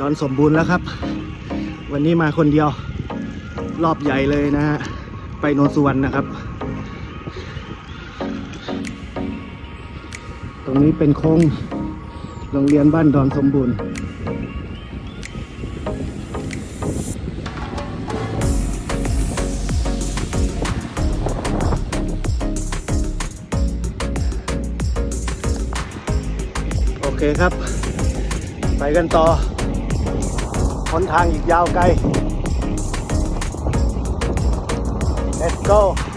ดอนสมบูรณ์แล้วครับ วันนี้มาคนเดียว รอบใหญ่เลยนะฮะ ไปโนนสุวรรณนะครับ ตรงนี้เป็นโค้งโรงเรียนบ้านดอนสมบูรณ์โอเคครับ ไปกันต่อ หนทางอีกยาวไกล let's go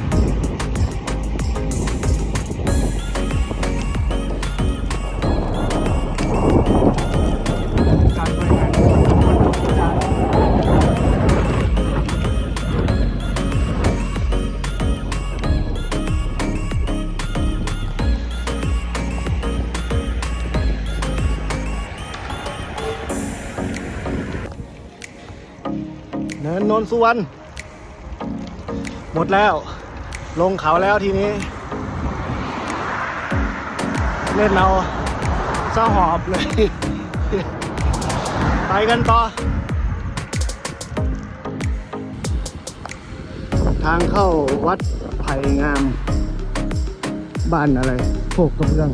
นนนสุวรรณหมดแล้ว ลงเขาแล้วทีนี้ เล่นเอาเศร้าหอบเลย ไปกันต่อ ทางเข้าวัดไผ่งาม บ้านอะไรโคกกระเบื้อง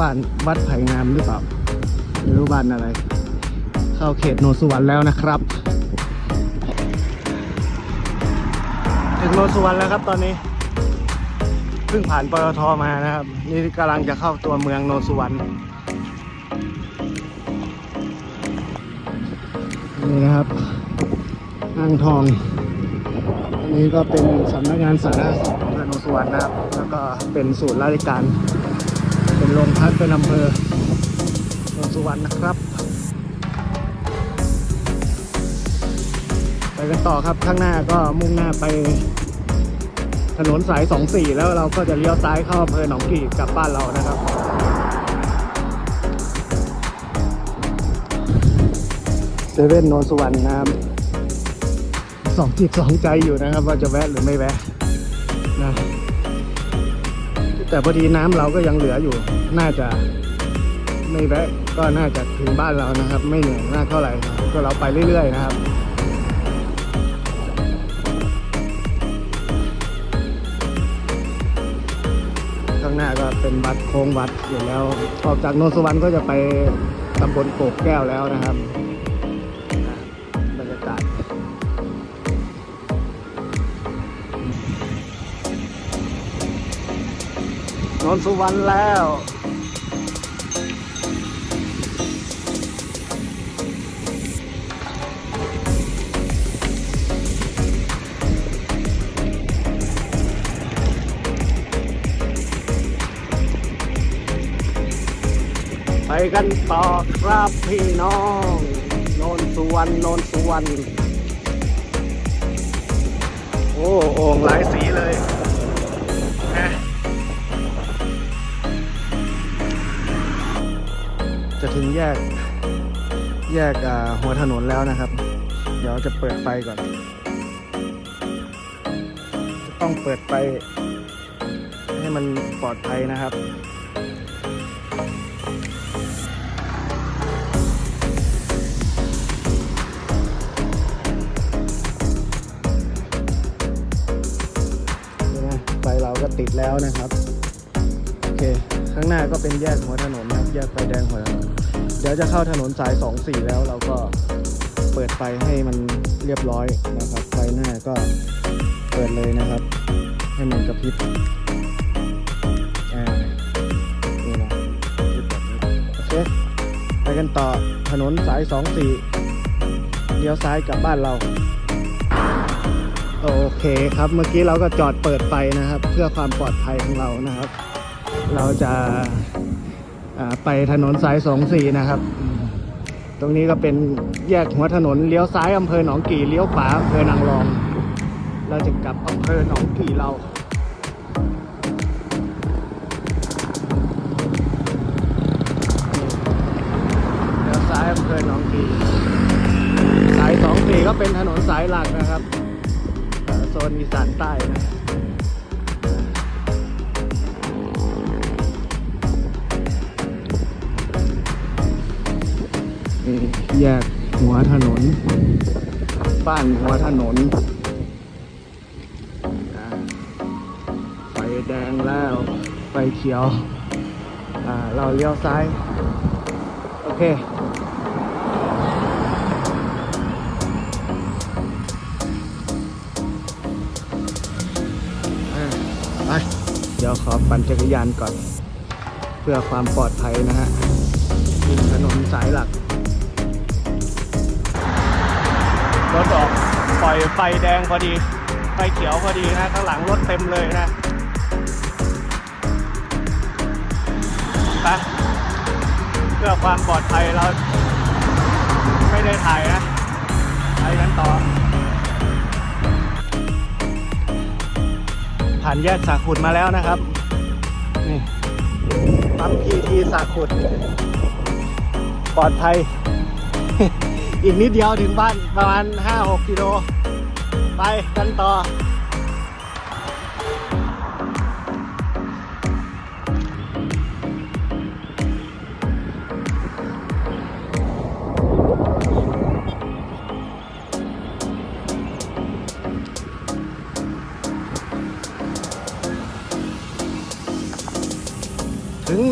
บ้านวัดไผ่งามหรือเปล่าไม่รู้บ้านอะไร เข้าเขตโนนสุวรรณแล้วนะครับ ถึงโนนสุวรรณแล้วครับตอนนี้เพิ่งผ่านปตทมานะครับ นี่กำลังจะเข้าตัวเมืองโนนสุวรรณนี่นะครับห้างทอง อันนี้ก็เป็นสำนักงานสาธารณสุขขอำเภอโนนสุวรรณนะครับ แล้วก็เป็นศูนย์ราชการ เป็นโรงพักเป็นอำเภอโนนสุวรรณนะครับ ไปกันต่อครับข้างหน้าก็มุ่งหน้าไป ถนนสาย 24 แล้วเราก็จะเลี้ยวซ้ายเข้าอำเภอหนองกี่กลับบ้านเรานะครับ เซเว่นนนสุวรรณนะครับสองจิตสองใจอยู่นะครับ ว่าจะแวะหรือไม่แวะนะแต่พอดีน้ำเราก็ยังเหลืออยู่ น่าจะไม่แวะก็น่าจะถึงบ้านเรานะครับ ไม่เหนื่อยมากเท่าไหร่ก็เราไปเรื่อยๆนะครับางหน้าก็เป็นวัดโค้งวัดอยู่แล้ว ออกจากโนนสุวรรณก็จะไปตำบลโกกแก้วแล้วนะครับอะบรรยากาศโนนสุวรรณแล้ว กันต่อครับพี่น้องโนนสุวรรณโนนสุวรรณโอ้โอ่งหลายสีเลยนะจะถึงแยก แยกหัวถนนแล้วนะครับ เดี๋ยวจะเปิดไฟก่อน จะต้องเปิดไฟให้มันปลอดภัยนะครับ ติดแล้วนะครับ โอเค ข้างหน้าก็เป็นแยกหัวถนนนะครับ แยกไฟแดงหัวถนนเดี๋ยวจะเข้าถนนสาย 2 4 แล้วเราก็เปิดไฟให้มันเรียบร้อยนะครับ ไฟหน้าก็เปิดเลยนะครับ ให้มันกระพริบอ่านี่นะโอเคไปกันต่อถนนสาย 2 4เลี้ยวซ้ายกลับบ้านเรา โอเคครับเมื่อกี้เราก็จอดเปิดไฟนะครับ เพื่อความปลอดภัยของเรานะครับ เราจะไปถนนสายสองสี่นะครับ ตรงนี้ก็เป็นแยกหัวถนนเลี้ยวซ้ายอำเภอหนองกี่เลี้ยวขวาอำเภอนางรอง เราจะกลับอำเภอหนองกี่เราเลี้ยวซ้ายอำเภอหนองกี่สายสองสี่ก็เป็นถนนสายหลักนะครับ นอีสานใต้นะนี่แยกหัวถนน บ้านหัวถนนอ่าไฟแดงแล้ว ไฟเขียวอ่าเราเลี้ยวซ้าย โอเค ไปเดี๋ยวขอปั่นจักรยานก่อน เพื่อความปลอดภัยนะฮะยิงถนนสายหลัก รถออกปล่อยไฟแดงพอดี ไฟเขียวพอดีนะข้างหลังรถเต็มเลยนะไปเพื่อความปลอดภัยเราไม่ได้ถ่ายนะไปกันต่อานแยกสาขุดมาแล้วนะครับ นี่ปั๊มพีทีสาขุด ปลอดภัย อีกนิดเดียวถึงบ้านประมาณ 5-6 กิโล ไปกันต่อ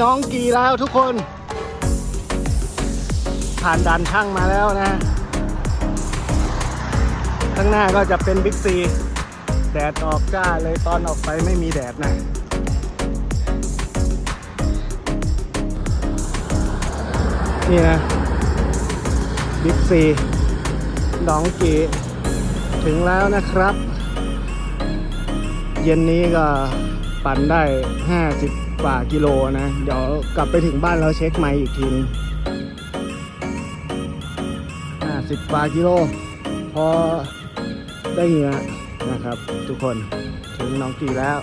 น้องกีแล้วทุกคน ผ่านด่านช่างมาแล้วนะ ข้างหน้าก็จะเป็นบิ๊กซี แดดออกจ้าเลยตอนออกไปไม่มีแดดนะนี่นะบิ๊กซีหนองกีถึงแล้วนะครับ เย็นนี้ก็ปั่นได้ 50 กว่ากิโลนะ เดี๋ยวกลับไปถึงบ้านเราเช็คไมล์อีกทีนึงสิบกว่ากิโล พอได้เหงื่อนะครับ ทุกคนถึงน้องกีแล้ว